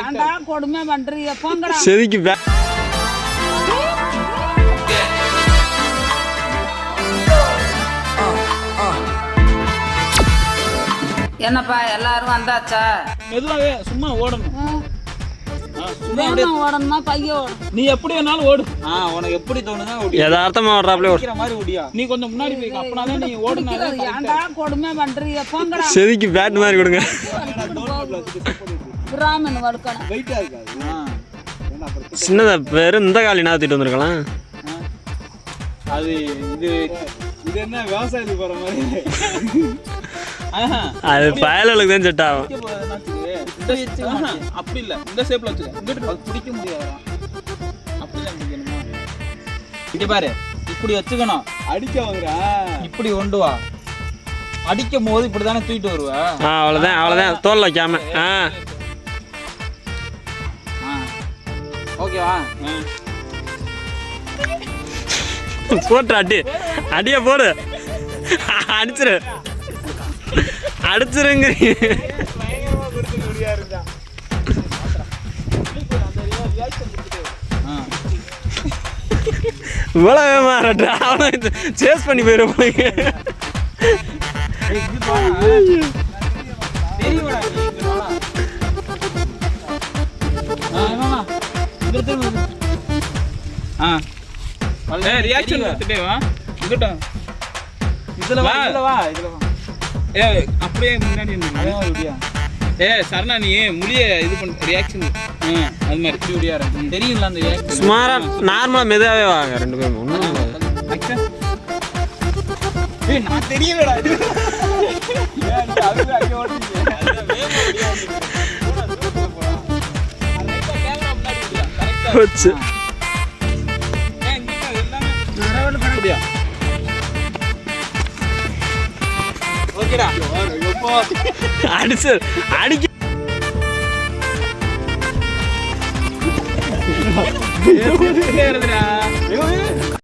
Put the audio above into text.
ஏன்டா கொடுமை பண்றீங்க? போங்கடா. செதுக்கி என்னப்பா எல்லாரும் வந்தாச்சா? மெதுவாவே சும்மா ஓடணும். ஓடணுமா பைய ஓடணும் நீ எப்படி வேணாலும் ஓடு. ஆ உனக்கு எப்படி தோணுதா ஓடி. யதார்த்தமா மாதிரி ஓடியா. நீ கொஞ்சம் முன்னாடி போய் அப்பனாதான் நீ ஏன்டா கொடுமை பண்றீங்க? போங்கடா. செதுக்கி பேட் மாதிரி கொடுங்க. கிராமன் வடுக்கணும் வெயிட்டா இருக்காது. சின்னதா பேரு இந்த காலி நாத்திட்டு வந்திருக்கலாம். அது இது இது என்ன விவசாயத்துக்கு போற மாதிரி? ஆஹா. அது பயலுக்கு தான் செட் ஆகும். இந்த அப்படி இல்ல. இந்த ஷேப்ல வச்சுக்க. இங்கிட்டு அது பிடிக்க முடியாது பிடிக்கணுமா இங்க பாரு. இப்படி வச்சுக்கணும். அடிக்க வந்துடா இப்படி கொண்டு வா அடிக்கும் போது இப்படிதானே தூக்கிட்டு வருவ? ஆ அவ்வளோதான் அவ்வளோதான் தோல் வைக்காம. ஆ. ஓகேவா போட்டு அடி. அடிய போடு. அடிச்சிரு. அடிச்சிருங்க இவ்வளவு மாறட்டா அவனை சேஸ் பண்ணி போயிருப்பாங்க. ஆ, reaction கொடுத்துட்டே வா. இங்கிட்ட. இதுல வா வா. இதுல வா இதுல வா ஏய், அப்படியே முன்னாடி நின்னு. ஏய், சரணா நீ முடிய இது பண்ண ரியாக்ஷன் அது மாதிரி. இப்படி ஒடியாரு தெரியும்ல அந்த ரியாக்ஷன் சுமாரா நார்மலா மெதுவாகவே வாங்க ரெண்டு பேரும். ஏய் நான் தெரியலடா இது. ஏன் அங்கே ஓடுறீங்க போச்சு. அப்படியா ஓகேடா எப்போ அடிச்சு அடிக்க ஏறுதுடா